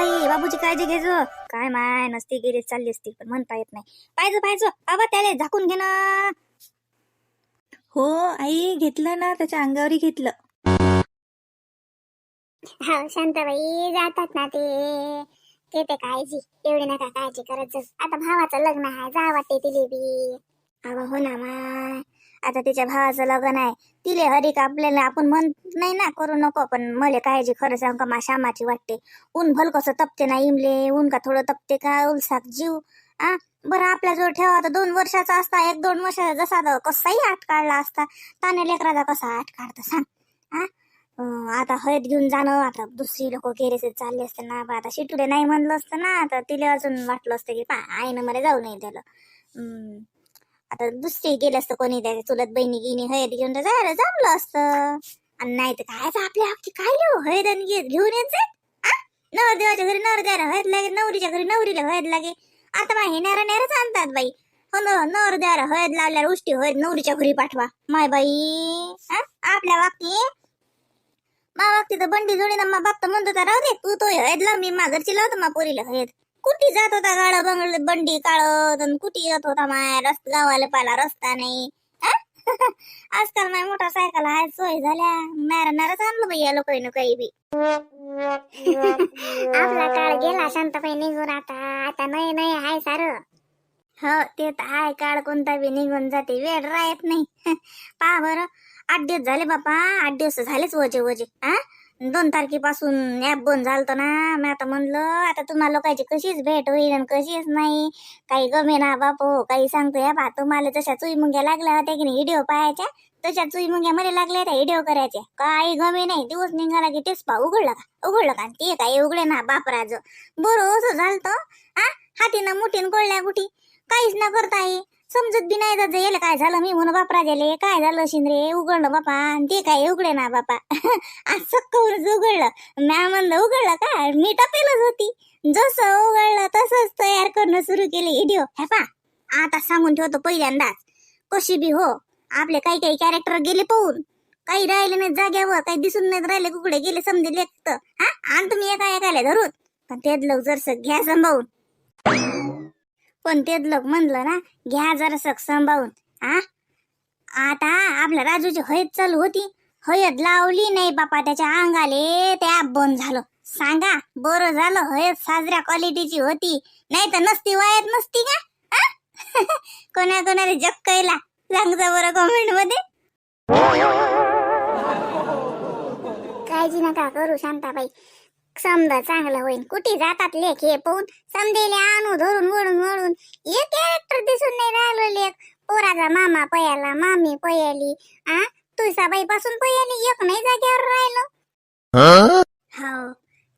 बाई बाबूची काळजी घेजो काय माय नसती गेली चालली असती पण म्हणता येत नाही. पाहिजे पाहिजे बाबा त्याला झाकून घे ना. हो आई घेतलं ना त्याच्या अंगावरही घेतलं. हो शांताबाई जातात ना ते. घेते काळजी. एवढी नका काळजी करत आता भावाचं लग्न आहे जा वाटते तिले बी. अगं हो ना माय. आता तिच्या भावाचं लग्न आहे. तिले हरिक आपल्याला आपण म्हणत नाही ना करू नको पण मले काळजी खरं सांग का मा श्यामाची वाटते. ऊन भल कसं तपते ना इमले ऊन का थोडं तपते का उलसाक जीव. आ बरं आपल्या जवळ ठेवा आता दोन वर्षाचा असता एक दोन वर्षाचा जसा कसाही आठ काढला असता. ताने लेकराचा कसा आठ काढता सांग. आ आता हळद घेऊन जाणं आता दुसरी लोक केरेसे चालले असते ना बा आता शिटुले नाही म्हणलं असतं ना तर तिला अजून वाटलं असतं की पा आईनं मला जाऊ नाही त्याला आता दुसरी गेलं असतं कोणी त्या चुलत बहिणी गिनी हळद घेऊन तर जायला जमलं असतं. आणि नाही तर काय आपल्या आपली काय लिहू? हळद आणि घेऊन येत जाय नवरदेवाच्या घरी नवर द्यायला हळद लागे नवरीच्या घरी नवरीला हळद लागे. आता बाई हे नेरा नेराच आणतात बाई. हो न नवर द्यायला हळद लावल्यावर उष्टी हळद नवरीच्या घरी पाठवा. माय बाई. आपल्या बाबतीत मा बाबती तर बंडी जोडी ना मा बाप तर म्हणतो राहू दे तू तो हळद लाव मी माघरची लावतो मा पोरीला हळद. कुठे जात होता गाडा बंगल बंडी काळत आणि कुठे येत होता माय रस्त गावाला पाला रस्ता नाही? आजकाल माय सायकल आहे सोय झाल्या. नारा नाराच आणलं बाई या लोकांनी काही बी. आपला काळ गेला शांतपणे निघून आता. आता नाही नाही आहे सार. हो ते तर आहे काळ कोणता बी निघून जाते. वेळ राहत नाही. पहा बरं. आठ दिवस झाले बापा. आठ दिवस झालेच वजे वजे हा दोन तारखेपासून ॲप बंद झालतो ना. मी आता म्हणलं आता तुम्हाला लोकांची कशीच भेट होईल आणि कशीच नाही. काही गमे ना बापो काही सांगतो या बा तुम्हाला जशा चुईमुंग्या लागल्या होत्या की नाही व्हिडिओ पाहायच्या. तशा चुईमुंग्या मध्ये लागल्या होत्या व्हिडिओ करायच्या. काही गमे नाही. दिवस निघाला की तेच पा उघडलं का? उघडलं का? ते काय उघडे ना बापराज बरं असं झालतं. हा हातीनं मुठीन गोळल्या कुठी काहीच ना करता ये समजत बी नाही जात याला काय झालं? मी म्हणून बापरा गेले काय झालं शिंद्रे? उघडलं बापा आणि ते काय उघडे ना बापा. आज सक्कवरच उघडलं. म्या म्हणलं उघडलं का? मी टपेलच होती. जसं उघडलं तसंच तयार करणं सुरू केले व्हिडिओ हे पा आता सांगून ठेवतो पहिल्यांदाच. कशी बी हो आपले काही काही कॅरेक्टर गेले पाहून. काही राहिले नाही जाग्यावर काही दिसून नाही राहिले कुकडे गेले समजे लेखत हा? आणि तुम्ही एका एकाला धरून. पण तेच लोक घ्या सांभाळून. पण तेच लोक म्हणलं ना घ्या जरा जरासं सांभाळून आ? आता आपल्या राजूची हयत चालू होती. हयत लावली नाही बापा त्याच्या अंगाले त्या बंद झालं. सांगा बरं झालं हयत साजऱ्या क्वालिटीची होती. नाही तर नसती वायत नसती का कोणा कोणाला जक्कयला सांगता बरं कॉमेंटमध्ये? काळजी नका करू शांताबाई. समजा चांगलं होईल कुठे जातात लेख हे पाहून समजेले आणू धरून वळून वळून. एक कॅरेक्टर दिसून नाही राहिलो लेख. पोराचा मामा पयाला मामी पयाली. आ? तुळसाबाई पासून पयाली एक नाही जाग्यावर राहिलो. हो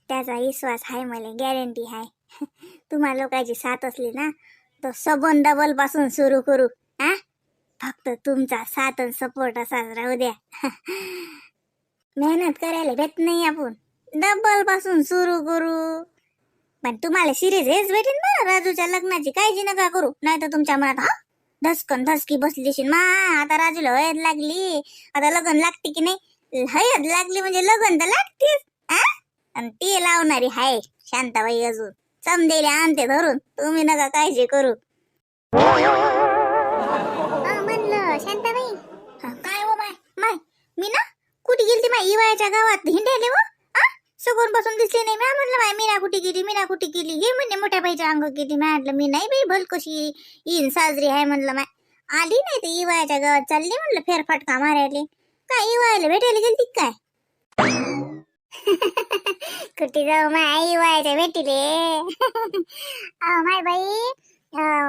त्याचा विश्वास आहे मला गॅरंटी आहे तुम्हा लोकांची साथ असली ना तो सबन डबलपासून सुरू करू. हा फक्त तुमचा साथ आणि सपोर्ट असाच राहू द्या. मेहनत करायला भेट नाही आपण. डबलपासून सुरू करू. पण तुम्हाला सिरीज हेच भेटेन ना राजूच्या लग्नाची काळजी नका करू. नाही तर तुमच्या मनात हा? धसकन धसकी बसलीशी मा आता राजूला हळद लागली. आता लग्न लागते की नाही? हळद लागली म्हणजे लग्न तर लागतेच आणि ती लावणारी हाय शांताबाई अजून. समजेले आणते धरून. तुम्ही नका काळजी करू. म्हणलं शांताबाई. हा, काय हो माय माय मी ना कुठे गेली माय इवायच्या गावात? हिंडायले व सगून बसून दिसली नाही मी. म्हटलं माय मीना कुठे गेली? मीना कुठे गेली? हे म्हणे मोठ्या बाईच्या अंग गेली. मी म्हटलं मी नाही बाई भल कशी येईन साजरी आहे. म्हणलं माय आली नाही ते इवायच्या गावात चालली. म्हणलं फेरफटका मारायले. काय इवायला भेटायला गेली काय? कुठे जाऊ माय इवायच्या भेटीले? माय बाई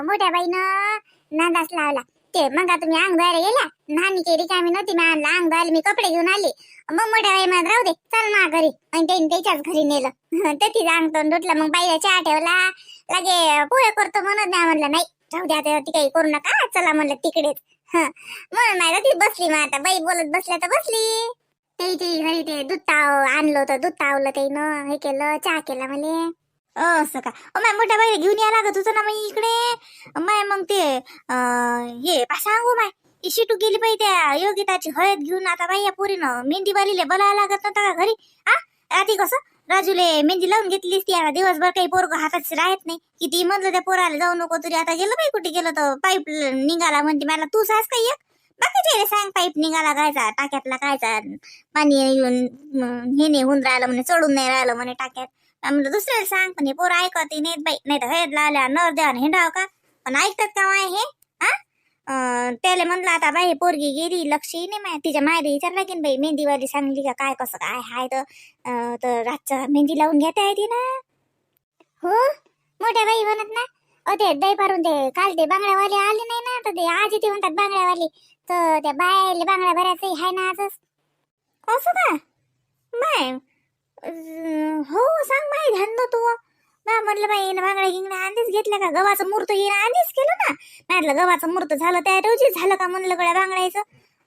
मोठ्या बाईनं नांदास लावला. ते. मग तुम्ही अंग धुवायला गेल्या. नानीची रिकामी नव्हती मी आणला अंग धुवायला मी कपडे घेऊन आले. मग मोठ्या बाई म्हणत राहू दे चल ना घरी. आणि त्यांनी त्याच्याच घरी नेलं. तेथीच अंग तोंड धुतलं मग बाईला चहा ठेवला. लगे पोहे करतो म्हणत नाही. म्हणलं नाही राहू दे आता ती काही करू नका. चला म्हणलं तिकडेच. म्हणून माझ्या ती बसली मग आता. बाई बोलत बसल्या तर बसली. ते घरी ते दूध ताव आणलं होतं. दूध तावलं ते हे केलं चहा केला म्हणे. असं का? माय मोठ्या भाई घेऊन या लागत होतं ना मग इकडे. माय मग ते हे पा सांगू माय. शिटू गेली पाहिजे त्या योगिताची हळद घेऊन. आता बाई या पोरीनं मेहंदी बालीले बोलायला लागत नव्हता का घरी? आ? आधी कसं? राजूले मेहंदी लावून घेतलीस ती आता दिवसभर काही पोरग हातात राहत नाही. किती म्हणलं त्या पोराला जाऊ नको तरी. आता गेलं बाई कुठे? गेलं तर पाईप निघाला म्हणते. मला तू सास काही एक? बाकीचे सांग पाईप निघाला कायचा टाक्यातला कायचा पाणी येऊन हे नाही होऊन राहिलं म्हणे चढून नाही राहिलं म्हणे टाक्यात. म्हणलं दुसऱ्याला सांग पण हे पोरं ऐकत नाहीत बाई नाही तर हळद लावल्या नर द्या हिंडाव का? पण ऐकतात का माय हे? हा? त्याला म्हणलं आता बाई पोरगी गेली लक्षही नाही माय तिच्या मायरी विचारला की बाई मेहंदीवाली सांगली का काय कसं काय हाय तर तर रातचं मेहंदी लावून घेता येते ना? हो? मोठ्या बाई म्हणत ना अ ते दही पारून ते काल ते बांगड्यावाले आले नाही ना तर ते आज ते म्हणतात बांगड्यावाले. तर त्या बायले बांगड्या भरायचं आहे ना आजच. असं का? माय हो सांग माय ध्यान तू. बा म्हटलं बाई बांगड्या गिंगड्या आधीच घेतल्या का? गव्हाचं मूर्त हिनं आधीच केलं ना? म्हटलं गव्हाचं मूर्त झालं त्या रोजीच झालं का म्हणलं गड्या बांगड्याचं?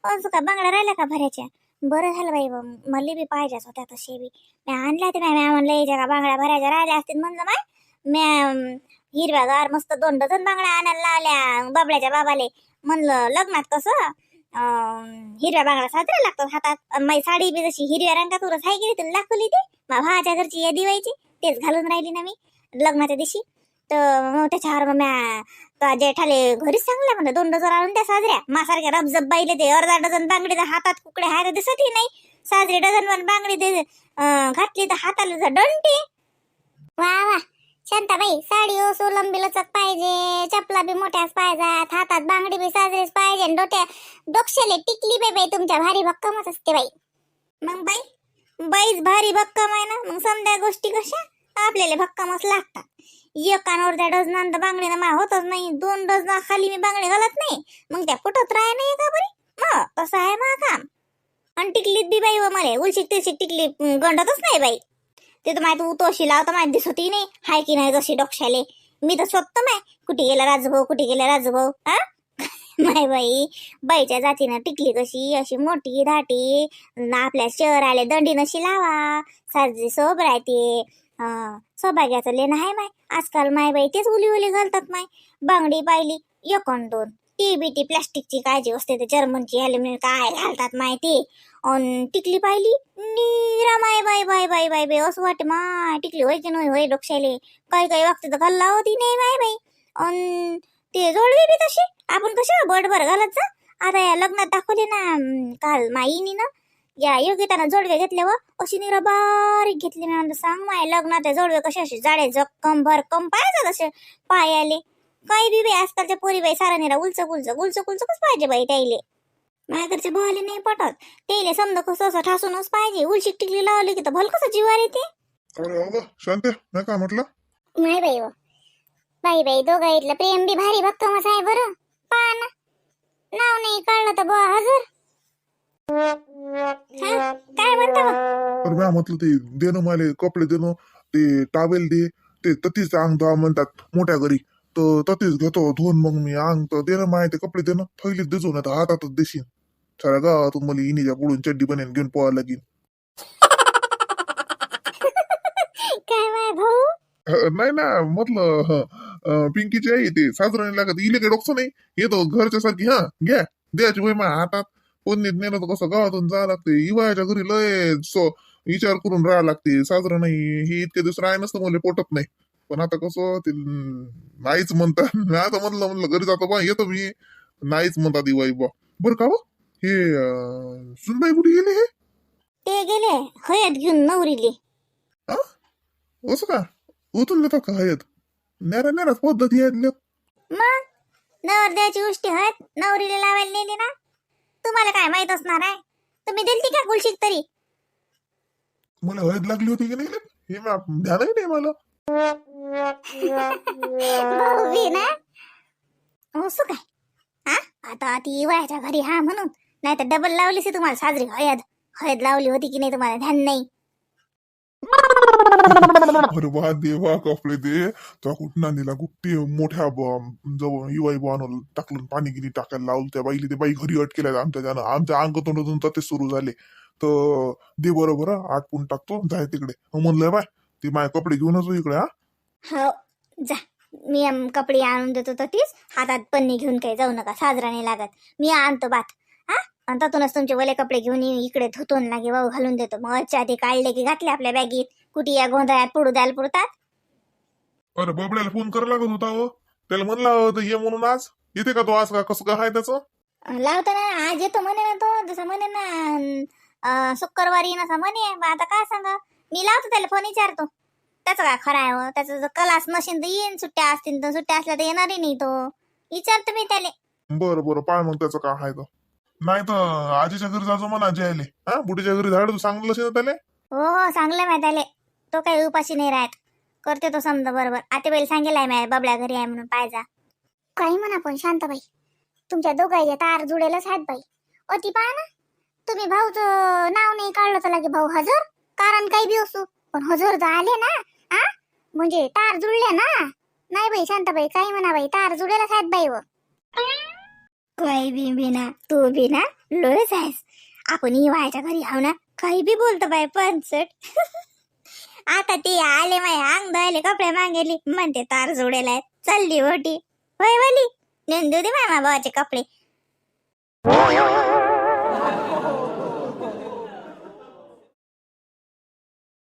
असं का बांगड्या राहिल्या का भरायच्या? बरं झालं बाई बा, मला बी पाहिजेच होत्या तसे बी. मी आणल्या ते मॅम म्हणलं याच्या का बांगड्या भरायच्या राहिल्या असतील म्हणलं माय म्या हिरव्यागार मस्त दोन डझन बांगड्या आणायला लावल्या बाबड्याच्या बाबाले. म्हणलं लग्नात कसं अं, हिरव्या बांगडा साजरा लागतात हातात. माई माझी साडी बी जशी हिरव्या रंगातूरच आहे की तुला दाखवली ती. मा भावाच्या घरची यादी व्हायची तेच घालून राहिली ना मी लग्नाच्या दिवशी. तर मग त्याच्यावर मग म्या जेठाले घरीच सांगला म्हणलं दोन डझन आणून त्या साजऱ्या. मासारख्या रबजब बाईले ते अर्धा डझन बांगडी हातात कुकडे हाय दिसतही नाही. साजरे डझन वन बांगडी ते घातली तर हाताला जर दंटी वा वा. शांताबाई साडी ओ सोलम लचक पाहिजे. चपला बी मोठ्याच पाहिजात हातात बांगडी बी साजरीच पाहिजे. आणि डोट्या डोक्षाले टिकली बे बाई तुमच्या भारी भक्कमच असते बाई. मग बाई बाईच भारी भक्कम आहे ना? मग समजा गोष्टी कशा? आपल्याला भक्कमच लागतात. एक त्या डझनान तर बांगडीनं मा होतच नाही. दोन डझना खाली मी बांगडी घालत नाही. मग त्या फुटत राह नाही का बरी? मग तसं आहे मा काम. आणि टिकलीत बी बाई व मला. उलशी तिलशी टिकली गंडतच नाही बाई. ते तर माहिती तू तोशी लावता माहिती दिसत नाही. हाय की नाही जशी डोक्षाले मी तर स्वतः माय कुठे गेला राजूभाऊ कुठे गेला राजूभाऊ हा? माय बाई बाईच्या जातीनं टिकली कशी अशी मोठी धाटी न आपल्या शहराले दंडी नशी लावा. साजरी सोब राहते अं, सौभाग्याचं लेणं आहे माय. आजकाल माय बाई तेच उली उली घालतात माय. बांगडी पाहिली एक दोन. ती बिटी प्लास्टिकची काळजी असते ते जर्मनची ॲल्युमिनियम काय घालतात माहिती? अन टिकली पाहिली? निरा माय bye bye bye bye bye असं वाटते माय टिकली होय की नाही होय डोक्षाले काही काही वागते तर घालला होती नाही माय बाई अन ते जोडवी बी तशी आपण कशा बडभर घालत जा? आता या लग्नात दाखवले ना काल माईनी ना या योगितानं जोडवे घेतले व अशी निरा बारीक घेतली ना म्हणलं सांग माय लग्नात जोडवे कसे असे जाडे जक्कम भरकम पाहिजे तसे पाय आले काही बी बाई आजकालच्या पोरी बाई सारा निरा उलच उलच उलच उलचच पाहिजे बाई त्याईले. माझ्याकडचे भावाले नाही पटत. त्याईले समजा कसं असं ठासूनच पाहिजे. उलशी टिकली लावली की तर भल कसं जीवार येते? अरे अगं शांते नाही काय म्हटलं. माय बाई व बाई बाई दोघं इथलं प्रेम बी भारी भक्कमच आहे बरं. पहा ना. नाव नाही कळलं तर बुवा हजर. हा? काय म्हणता मग? अरे म्हटलं ते देणं मला कपडे देणं ते टावेल दे ते ततीच अंग धुवा म्हणतात मोठ्या घरी. तर ततीच घेतो धुवून मग मी अंग तर देणं माय ते कपडे देणं थैलीत देजो ना तर हातातच देशील साऱ्या गावातून मला इनीच्या पुढून चड्डी बनवून घेऊन पोहायला लागेल काय माय भाऊ? अ, नाही ना म्हटलं हं, पिंकीची आई ते. साजरं नाही लागत इले काही डोकं नाही. येतो घरच्या सारखी हा घ्या. द्यायची वय माझ्या हातात. कोणीच नेलं तर कसं गावातून जावं लागते. इवायच्या घरी लय सो विचार करून राहावं लागते. साजरं नाही हे इतके दिवस राह नसतं मला पोटत नाही. पण आता कसं ते नाहीच म्हणतात मी आता म्हणलं म्हणलं घरी जातो बा येतो मी. नाहीच म्हणतात इवाई बा. बरं का बा हे अं, सुनबाई कुठे गेले हे? ते गेले हयत घेऊन नवरीली. असं का? उतरून देतात का हयत? नेरा नेराच पद्धती आहेत. मग? नवर द्यायची गोष्टी आहेत नवरीला लावायला नेली ना? तुम्हाला काय माहीत असणार आहे? तुम्ही दिलती का गुलशिक तरी? मला हळद लागली होती की नाही? हे ध्यानही नाही मला. भाऊ ना असं हो, काय हा? आता ती वयाच्या घरी हा म्हणून. नाही तर डबल लावलीस तुम्हाला साजरी. हळद हळद लावली होती की नाही तुम्हाला? ध्यान नाही. अरे वा देवा कपडे दे त्या कुठं नेला गुप्ती मोठ्या जवळ युवाई बाणवलं टाकलं पाणी गिरी टाकायला लावलं. त्या बाईला ते बाई घरी अटकेल्या आमच्या त्यानं. आमच्या अंग तोंडातून तर ते सुरू झाले. तर दे बरोबर आटपून टाकतो जाय तिकडे. मग म्हणलं बाय. ती माझे कपडे घेऊनच इकडे हा? हो जा. मी कपडे आणून देतो तर तीच. हातात पन्नी घेऊन काही जाऊ नका साजरा नाही लागत. मी आणतो बात हा? आणि त्यातूनच तुमचे वले कपडे घेऊन येऊन इकडे धुतून लागे वाहू घालून देतो. मग अच्छा ते काढले की घातले आपल्या बॅगीत. कुठे या गोंधळात पुढू द्यायला पुरतात? अरे बबड्याला फोन करायला लागत होता हो. त्याला म्हणला होतं ये म्हणून आज. येते का तो आज का कसं काय त्याचं? लावतो ना आज येतो म्हणे ना तो. जसं म्हणे ना अं, शुक्रवारी येईन असं म्हणे. मग आता काय सांगा? मी लावतो त्याला फोन विचारतो. त्याचं काय खरं आहे हो? त्याचं जर क्लास नसेल तर येईन सुट्ट्या असतील तर सुट्ट्या असल्या तर येणारही नाही तो. विचारतो मी त्याला. बरं बरं पाय मग त्याचं काय आहे तर नाही तर आजीच्या घरी जायचं म्हणा आजी आले हा? बुढीच्या घरी झाड तू सांगितलं असेल त्याला? हो हो सांगलं माहिती त्याले. तो काही उपाशी नाही राहत. करते तो समजा बरोबर. आता बैल सांगेल आहे माय बबड्या घरी आहे म्हणून पाहिजा काही म्हणा पण शांताबाई. तुमच्या दोघांचे तार जुडेलच आहेत बाई. अति पहा ना. तुम्ही भाऊचं नाव नाही काढलं तर लागे भाऊ हजर. कारण काही बी असू. पण हजर झाले ना आ? म्हणजे तार जुळले ना? नाही बाई शांताबाई काही म्हणा बाई तार जुडेलच आहेत बाई व. काही बी बिना तू बिना लोळच आहेस. आपण इवायच्या घरी हाव ना काही बी बोलतो बाई पंचट आता ते आले माय अंग धुवायले कपडे मागेली म्हणते तार जोडेला आहेत. चालली ओटी होय वाली. नेंदू दे मामा भावाचे कपडे.